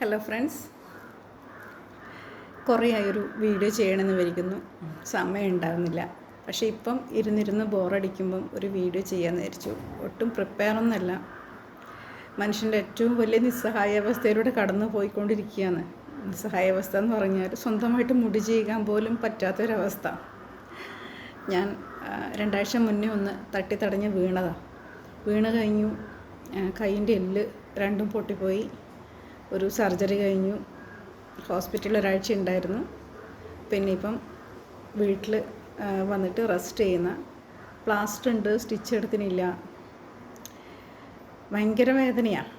Hello friends കുറേ ആയൊരു video ചെയ്യണമെന്ന് വിചാരിക്കുന്നു. സമയം ഉണ്ടാകുന്നില്ല പക്ഷേ ഇപ്പം ഇരുന്നിരുന്ന് ബോറടിക്കുമ്പം ഒരു വീഡിയോ ചെയ്യാമെന്ന് വിചാരിച്ചു. ഒട്ടും പ്രിപ്പയർ ഒന്നല്ല മനുഷ്യന്റെ ഏറ്റവും വലിയ നിസ്സഹായാവസ്ഥയിലൂടെ കടന്നു പോയിക്കൊണ്ടിരിക്കുകയാണ്. നിസ്സഹായാവസ്ഥ എന്ന് പറഞ്ഞാൽ സ്വന്തമായിട്ട് മുടി ചെയ്യാൻ പോലും പറ്റാത്തൊരവസ്ഥ. ഞാൻ രണ്ടാഴ്ച മുന്നേ ഒന്ന് തട്ടി തടഞ്ഞ് വീണതാണ് വീണ് കഴിഞ്ഞു കൈയിന്റെ എല്ല് രണ്ടും പൊട്ടിപ്പോയി. ഒരു സർജറി കഴിഞ്ഞു. ഹോസ്പിറ്റലിൽ ഒരാഴ്ച ഉണ്ടായിരുന്നു. പിന്നെ ഇപ്പം വീട്ടിൽ വന്നിട്ട് റെസ്റ്റ് ചെയ്യുന്ന. പ്ലാസ്റ്റർ ഉണ്ട് സ്റ്റിച്ച് എടുത്തിനില്ല. ഭയങ്കര വേദനയാണ്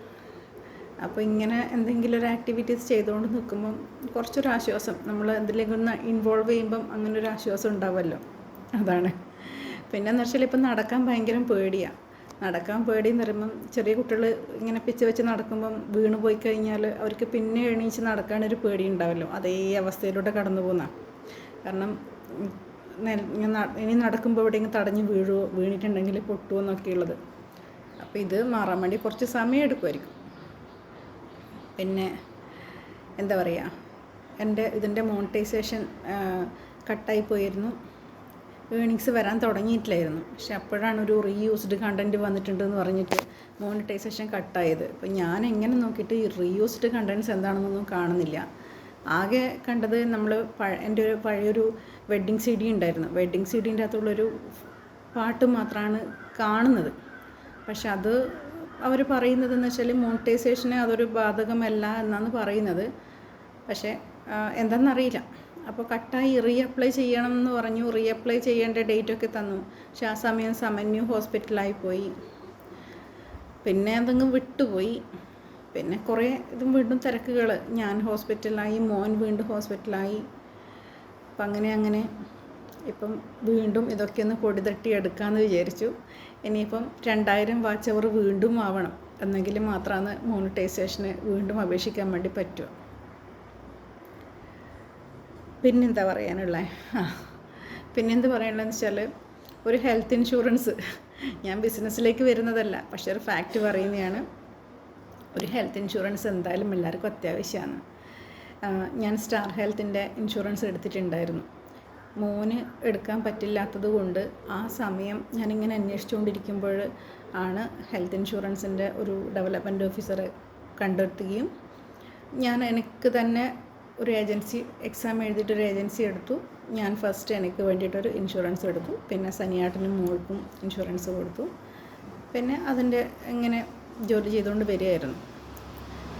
അപ്പോൾ ഇങ്ങനെ എന്തെങ്കിലും ഒരു ആക്ടിവിറ്റീസ് ചെയ്തുകൊണ്ട് നിൽക്കുമ്പം കുറച്ചൊരു ആശ്വാസം. നമ്മൾ എന്തെങ്കിലും ഒന്ന് ഇൻവോൾവ് ചെയ്യുമ്പം അങ്ങനെ ഒരു ആശ്വാസം ഉണ്ടാവുമല്ലോ. അതാണ്. പിന്നെ എന്ന് വെച്ചാൽ ഇപ്പം നടക്കാൻ ഭയങ്കര പേടിയാണ് നടക്കാൻ പേടി എന്ന് പറയുമ്പം ചെറിയ കുട്ടികൾ ഇങ്ങനെ പിച്ച് വെച്ച് നടക്കുമ്പം വീണ് പോയി കഴിഞ്ഞാൽ അവർക്ക് പിന്നെ എണീച്ച് നടക്കാനൊരു പേടി ഉണ്ടാവല്ലോ. അതേ അവസ്ഥയിലൂടെ കടന്നു പോകുന്ന. കാരണം ഇനി നടക്കുമ്പോൾ എവിടെയെങ്കിലും തടഞ്ഞ് വീഴുവോ വീണിട്ടുണ്ടെങ്കിൽ പൊട്ടുമോ എന്നൊക്കെയുള്ളത് അപ്പോൾ ഇത് മാറാൻ വേണ്ടി കുറച്ച് സമയം എടുക്കുമായിരിക്കും. പിന്നെ എന്താ പറയുക എന്റെ ഇതിന്റെ മോണിറ്റൈസേഷൻ കട്ടായി പോയിരുന്നു. ഏണിങ്സ് വരാൻ തുടങ്ങിയിട്ടില്ലായിരുന്നു. പക്ഷെ അപ്പോഴാണ് ഒരു റീയൂസ്ഡ് കണ്ടന്റ് വന്നിട്ടുണ്ടെന്ന് പറഞ്ഞിട്ട് മോണിറ്റൈസേഷൻ കട്ടായത് അപ്പോൾ ഞാൻ എങ്ങനെ നോക്കിയിട്ട് ഈ റീയൂസ്ഡ് കണ്ടന്റ്സ് എന്താണെന്നൊന്നും കാണുന്നില്ല. ആകെ കണ്ടത് നമ്മൾ എന്റെ ഒരു പഴയൊരു വെഡ്ഡിങ് സി ഡി ഉണ്ടായിരുന്നു. വെഡ്ഡിങ് സി ഡീന്റെ അകത്തുള്ളൊരു പാട്ട് മാത്രമാണ് കാണുന്നത്. പക്ഷെ അത് അവർ പറയുന്നത് എന്ന് വെച്ചാൽ മോണിറ്റൈസേഷന് അതൊരു ബാധകമല്ല എന്നാണ് പറയുന്നത്. പക്ഷേ എന്താണെന്നറിയില്ല അപ്പോൾ കട്ടായി റീഅപ്ലൈ ചെയ്യണം എന്ന് പറഞ്ഞു. റീഅപ്ലൈ ചെയ്യേണ്ട ഡേറ്റൊക്കെ തന്നു. പക്ഷെ ആ സമയം സമന്യു ഹോസ്പിറ്റലായി പോയി. പിന്നെ അതങ്ങ് വിട്ടുപോയി. പിന്നെ കുറേ ഇതും വീണ്ടും തിരക്കുകൾ ഞാൻ ഹോസ്പിറ്റലായി മോൻ വീണ്ടും ഹോസ്പിറ്റലായി അപ്പം അങ്ങനെ അങ്ങനെ. ഇപ്പം വീണ്ടും ഇതൊക്കെ ഒന്ന് പൊടി തട്ടി എടുക്കാമെന്ന് വിചാരിച്ചു. ഇനിയിപ്പം രണ്ടായിരം വാച്ച് അവർ വീണ്ടും ആവണം. എന്നെങ്കിലും മാത്രമാണ് മോണിറ്റൈസേഷന് വീണ്ടും അപേക്ഷിക്കാൻ വേണ്ടി പറ്റുക. പിന്നെന്താ പറയാനുള്ളത് ആ പിന്നെന്ത് പറയാനുള്ളതെന്ന് വെച്ചാൽ ഒരു ഹെൽത്ത് ഇൻഷുറൻസ്. ഞാൻ ബിസിനസ്സിലേക്ക് വരുന്നതല്ല പക്ഷേ ഒരു ഫാക്റ്റ് പറയുന്നതാണ്. ഒരു ഹെൽത്ത് ഇൻഷുറൻസ് എന്തായാലും എല്ലാവർക്കും അത്യാവശ്യമാണ് ഞാൻ സ്റ്റാർ ഹെൽത്തിന്റെ ഇൻഷുറൻസ് എടുത്തിട്ടുണ്ടായിരുന്നു. മോന് എടുക്കാൻ പറ്റില്ലാത്തത് കൊണ്ട് ആ സമയം ഞാനിങ്ങനെ അന്വേഷിച്ചുകൊണ്ടിരിക്കുമ്പോൾ ആണ് ഹെൽത്ത് ഇൻഷുറൻസിന്റെ ഒരു ഡെവലപ്മെന്റ് ഓഫീസറെ കണ്ടെത്തുകയും ഞാൻ എനിക്ക് തന്നെ ഒരു ഏജൻസി എക്സാം എഴുതിയിട്ട് ഒരു ഏജൻസി എടുത്തു. ഞാൻ ഫസ്റ്റ് എനിക്ക് വേണ്ടിയിട്ടൊരു ഇൻഷുറൻസ് എടുത്തു. പിന്നെ സനിയാട്ടിനും മോൾക്കും ഇൻഷുറൻസ് കൊടുത്തു. പിന്നെ അതിന്റെ ഇങ്ങനെ ജോലി ചെയ്തുകൊണ്ട് വരികയായിരുന്നു.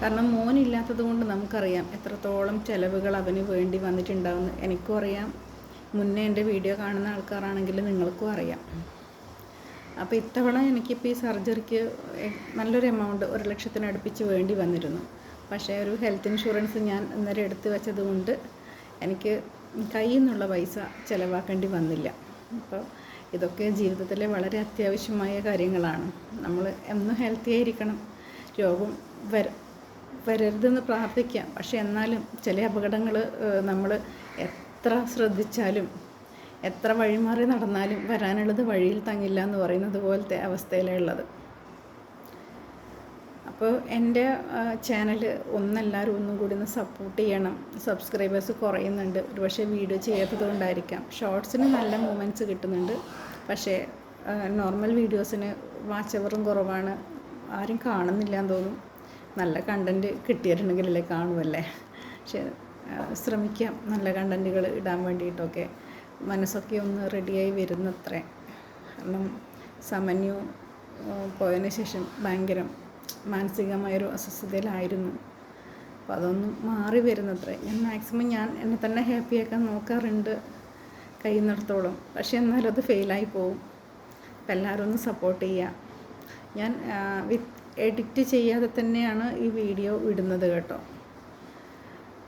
കാരണം മോനില്ലാത്തത് കൊണ്ട് നമുക്കറിയാം എത്രത്തോളം ചിലവുകൾ അവന് വേണ്ടി വന്നിട്ടുണ്ടാവുമെന്ന് എനിക്കും അറിയാം. മുന്നേ എന്റെ വീഡിയോ കാണുന്ന ആൾക്കാരാണെങ്കിൽ നിങ്ങൾക്കും അറിയാം. അപ്പോൾ ഇത്തവണ എനിക്കിപ്പോൾ ഈ സർജറിക്ക് നല്ലൊരു എമൗണ്ട് ഒരു ലക്ഷത്തിനടുപ്പിച്ച് വേണ്ടി വന്നിരുന്നു. പക്ഷേ ഒരു ഹെൽത്ത് ഇൻഷുറൻസ് ഞാൻ അന്നേരം എടുത്തു വെച്ചത് കൊണ്ട് എനിക്ക് കയ്യിൽ നിന്നുള്ള പൈസ ചിലവാക്കേണ്ടി വന്നില്ല. അപ്പോൾ ഇതൊക്കെ ജീവിതത്തിലെ വളരെ അത്യാവശ്യമായ കാര്യങ്ങളാണ്. നമ്മൾ എന്നും ഹെൽത്തി ആയിരിക്കണം. രോഗം വര വരരുതെന്ന് പ്രാർത്ഥിക്കാം. പക്ഷേ എന്നാലും ചില അപകടങ്ങൾ നമ്മൾ എത്ര ശ്രദ്ധിച്ചാലും എത്ര വഴിമാറി നടന്നാലും വരാനുള്ളത് വഴിയിൽ തങ്ങില്ല എന്ന് പറയുന്നത് പോലത്തെ അവസ്ഥയിലുള്ളത് അപ്പോൾ എന്റെ ചാനൽ ഒന്നെല്ലാവരും ഒന്നും കൂടി ഒന്ന് സപ്പോർട്ട് ചെയ്യണം. സബ്സ്ക്രൈബേഴ്സ് കുറയുന്നുണ്ട്. ഒരുപക്ഷെ വീഡിയോ ചെയ്യാത്തത് കൊണ്ടായിരിക്കാം ഷോർട്സിന് നല്ല മൂമെന്റ്സ് കിട്ടുന്നുണ്ട്. പക്ഷേ നോർമൽ വീഡിയോസിന് വാച്ച് അവറും കുറവാണ്. ആരും കാണുന്നില്ല എന്ന് തോന്നും. നല്ല കണ്ടന്റ് കിട്ടിയിട്ടുണ്ടെങ്കിലല്ലേ കാണുമല്ലേ പക്ഷേ ശ്രമിക്കാം. നല്ല കണ്ടന്റുകൾ ഇടാൻ വേണ്ടിയിട്ടൊക്കെ. മനസ്സൊക്കെ ഒന്ന് റെഡിയായി വരുന്നത്രേ. കാരണം സമന്യു പോയതിനു ശേഷം ഭയങ്കര മാനസികമായൊരു അസ്വസ്ഥതയിലായിരുന്നു. അപ്പോൾ അതൊന്നും മാറി വരുന്നത്രേ. ഞാൻ മാക്സിമം ഞാൻ എന്നെ തന്നെ ഹാപ്പിയാക്കാൻ നോക്കാറുണ്ട് കൈ കഴിയുന്നിടത്തോളം. പക്ഷേ എന്നാലും അത് ഫെയിലായി പോവും. അപ്പം എല്ലാവരും ഒന്ന് സപ്പോർട്ട് ചെയ്യുക ഞാൻ വിത്ത് എഡിറ്റ് ചെയ്യാതെ തന്നെയാണ് ഈ വീഡിയോ ഇടുന്നത് കേട്ടോ.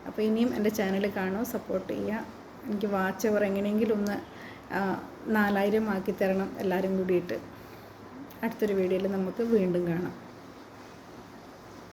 അപ്പോൾ ഇനിയും എന്റെ ചാനൽ കാണുക സപ്പോർട്ട് ചെയ്യുക എനിക്ക് വാച്ച് അവർ എങ്ങനെയെങ്കിലും ഒന്ന് നാലായിരം ആക്കി തരണം എല്ലാവരും കൂടിയിട്ട്. അടുത്തൊരു വീഡിയോയിൽ നമുക്ക് വീണ്ടും കാണാം.